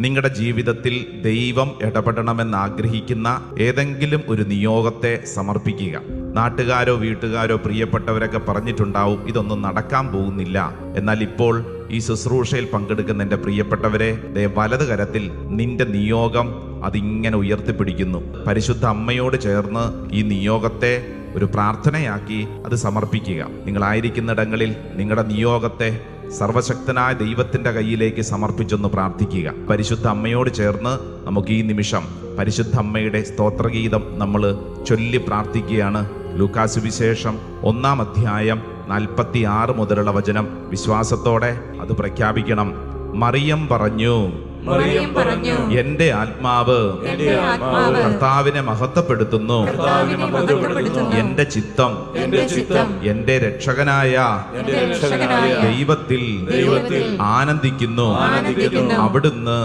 നിങ്ങളുടെ ജീവിതത്തിൽ ദൈവം ഇടപെടണമെന്ന് ആഗ്രഹിക്കുന്ന ഏതെങ്കിലും ഒരു നിയോഗത്തെ സമർപ്പിക്കുക. നാട്ടുകാരോ വീട്ടുകാരോ പ്രിയപ്പെട്ടവരൊക്കെ പറഞ്ഞിട്ടുണ്ടാവും ഇതൊന്നും നടക്കാൻ പോകുന്നില്ല. എന്നാൽ ഇപ്പോൾ ഈ ശുശ്രൂഷയിൽ പങ്കെടുക്കുന്ന എന്റെ പ്രിയപ്പെട്ടവരെ ദേ വലത് കരത്തിൽ നിന്റെ നിയോഗം അതിങ്ങനെ ഉയർത്തിപ്പിടിക്കുന്നു. പരിശുദ്ധ അമ്മയോട് ചേർന്ന് ഈ നിയോഗത്തെ ഒരു പ്രാർത്ഥനയാക്കി അത് സമർപ്പിക്കുക. നിങ്ങളായിരിക്കുന്നിടങ്ങളിൽ നിങ്ങളുടെ നിയോഗത്തെ സർവശക്തനായ ദൈവത്തിന്റെ കയ്യിലേക്ക് സമർപ്പിച്ചൊന്ന് പ്രാർത്ഥിക്കുക. പരിശുദ്ധ അമ്മയോട് ചേർന്ന് നമുക്ക് ഈ നിമിഷം പരിശുദ്ധ അമ്മയുടെ സ്തോത്രഗീതം നമ്മൾ ചൊല്ലി പ്രാർത്ഥിക്കുകയാണ്. ലൂക്കാസ് വിശേഷം ഒന്നാം അധ്യായം നാൽപ്പത്തി ആറ് മുതലുള്ള വചനം. വിശ്വാസത്തോടെ അത് പ്രഖ്യാപിക്കണം. മറിയം പറഞ്ഞു മറിയം പറഞ്ഞു. എന്റെ ആത്മാവ് എന്റെ ആത്മാവ് കർത്താവിനെ മഹത്വപ്പെടുത്തുന്നു. കർത്താവിനെ മഹത്വപ്പെടുത്തുന്നു. എന്റെ ചിത്തം എന്റെ ചിത്തം എന്റെ രക്ഷകനായ എന്റെ രക്ഷകനായ ദൈവത്തിൽ ദൈവത്തിൽ ആനന്ദിക്കുന്നു. ആനന്ദിക്കുന്നു. അവിടുന്ന്